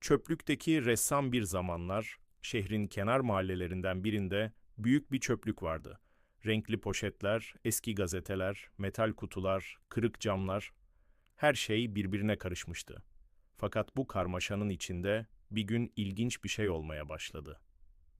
Çöplükteki ressam bir zamanlar, şehrin kenar mahallelerinden birinde büyük bir çöplük vardı. Renkli poşetler, eski gazeteler, metal kutular, kırık camlar, her şey birbirine karışmıştı. Fakat bu karmaşanın içinde bir gün ilginç bir şey olmaya başladı.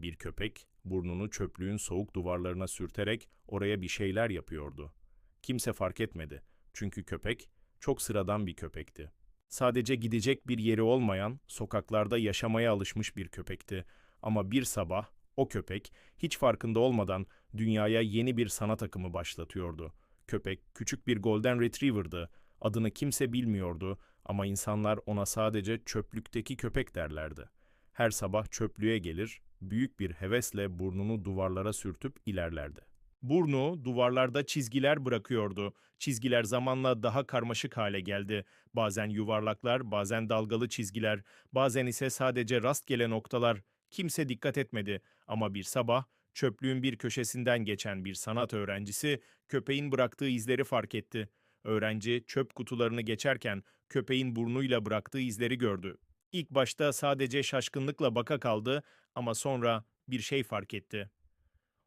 Bir köpek burnunu çöplüğün soğuk duvarlarına sürterek oraya bir şeyler yapıyordu. Kimse fark etmedi. Çünkü köpek çok sıradan bir köpekti. Sadece gidecek bir yeri olmayan, sokaklarda yaşamaya alışmış bir köpekti. Ama bir sabah o köpek hiç farkında olmadan dünyaya yeni bir sanat akımı başlatıyordu. Köpek küçük bir golden retriever'dı. Adını kimse bilmiyordu ama insanlar ona sadece çöplükteki köpek derlerdi. Her sabah çöplüğe gelir, büyük bir hevesle burnunu duvarlara sürtüp ilerlerdi. Burnu duvarlarda çizgiler bırakıyordu. Çizgiler zamanla daha karmaşık hale geldi. Bazen yuvarlaklar, bazen dalgalı çizgiler, bazen ise sadece rastgele noktalar. Kimse dikkat etmedi ama bir sabah çöplüğün bir köşesinden geçen bir sanat öğrencisi köpeğin bıraktığı izleri fark etti. Öğrenci çöp kutularını geçerken köpeğin burnuyla bıraktığı izleri gördü. İlk başta sadece şaşkınlıkla baka kaldı ama sonra bir şey fark etti.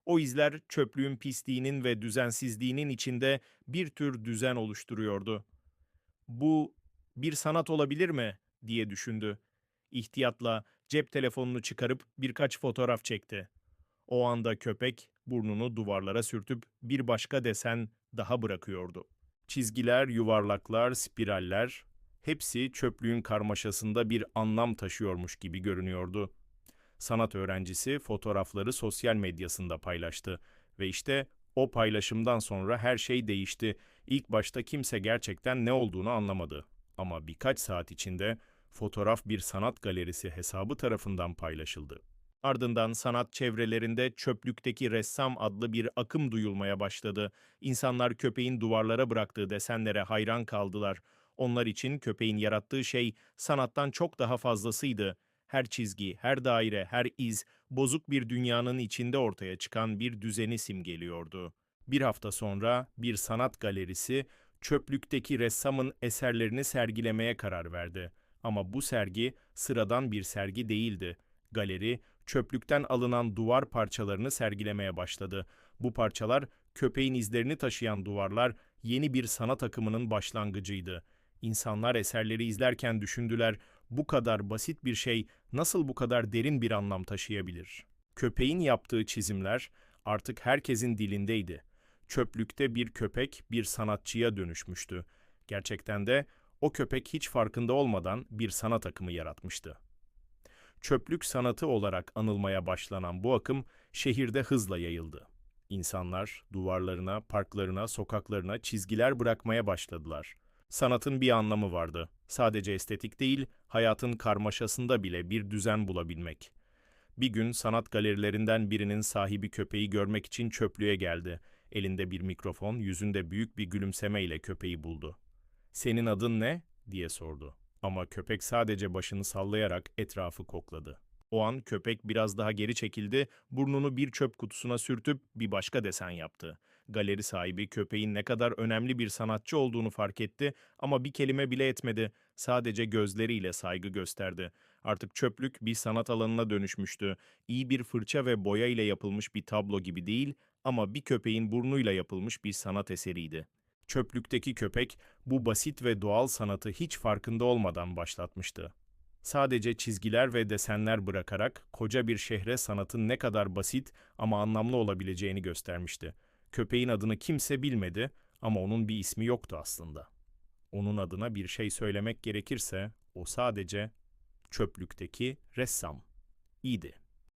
O izler çöplüğün pisliğinin ve düzensizliğinin içinde bir tür düzen oluşturuyordu. Bu bir sanat olabilir mi diye düşündü. İhtiyatla cep telefonunu çıkarıp birkaç fotoğraf çekti. O anda köpek burnunu duvarlara sürtüp bir başka desen daha bırakıyordu. Çizgiler, yuvarlaklar, spiraller hepsi çöplüğün karmaşasında bir anlam taşıyormuş gibi görünüyordu. Sanat öğrencisi fotoğrafları sosyal medyasında paylaştı ve işte o paylaşımdan sonra her şey değişti. İlk başta kimse gerçekten ne olduğunu anlamadı. Ama birkaç saat içinde fotoğraf bir sanat galerisi hesabı tarafından paylaşıldı. Ardından sanat çevrelerinde çöplükteki ressam adlı bir akım duyulmaya başladı. İnsanlar köpeğin duvarlara bıraktığı desenlere hayran kaldılar. Onlar için köpeğin yarattığı şey sanattan çok daha fazlasıydı. Her çizgi, her daire, her iz bozuk bir dünyanın içinde ortaya çıkan bir düzeni simgeliyordu. Bir hafta sonra bir sanat galerisi çöplükteki ressamın eserlerini sergilemeye karar verdi. Ama bu sergi sıradan bir sergi değildi. Galeri çöplükten alınan duvar parçalarını sergilemeye başladı. Bu parçalar köpeğin izlerini taşıyan duvarlar yeni bir sanat akımının başlangıcıydı. İnsanlar eserleri izlerken düşündüler, bu kadar basit bir şey nasıl bu kadar derin bir anlam taşıyabilir? Köpeğin yaptığı çizimler artık herkesin dilindeydi. Çöplükte bir köpek bir sanatçıya dönüşmüştü. Gerçekten de o köpek hiç farkında olmadan bir sanat akımı yaratmıştı. Çöplük sanatı olarak anılmaya başlanan bu akım şehirde hızla yayıldı. İnsanlar duvarlarına, parklarına, sokaklarına çizgiler bırakmaya başladılar. Sanatın bir anlamı vardı. Sadece estetik değil, hayatın karmaşasında bile bir düzen bulabilmek. Bir gün sanat galerilerinden birinin sahibi köpeği görmek için çöplüğe geldi. Elinde bir mikrofon, yüzünde büyük bir gülümsemeyle köpeği buldu. "Senin adın ne?" diye sordu. Ama köpek sadece başını sallayarak etrafı kokladı. O an köpek biraz daha geri çekildi, burnunu bir çöp kutusuna sürtüp bir başka desen yaptı. Galeri sahibi köpeğin ne kadar önemli bir sanatçı olduğunu fark etti ama bir kelime bile etmedi. Sadece gözleriyle saygı gösterdi. Artık çöplük bir sanat alanına dönüşmüştü. İyi bir fırça ve boya ile yapılmış bir tablo gibi değil ama bir köpeğin burnuyla yapılmış bir sanat eseriydi. Çöplükteki köpek bu basit ve doğal sanatı hiç farkında olmadan başlatmıştı. Sadece çizgiler ve desenler bırakarak koca bir şehre sanatın ne kadar basit ama anlamlı olabileceğini göstermişti. Köpeğin adını kimse bilmedi ama onun bir ismi yoktu aslında. Onun adına bir şey söylemek gerekirse o sadece çöplükteki ressam idi.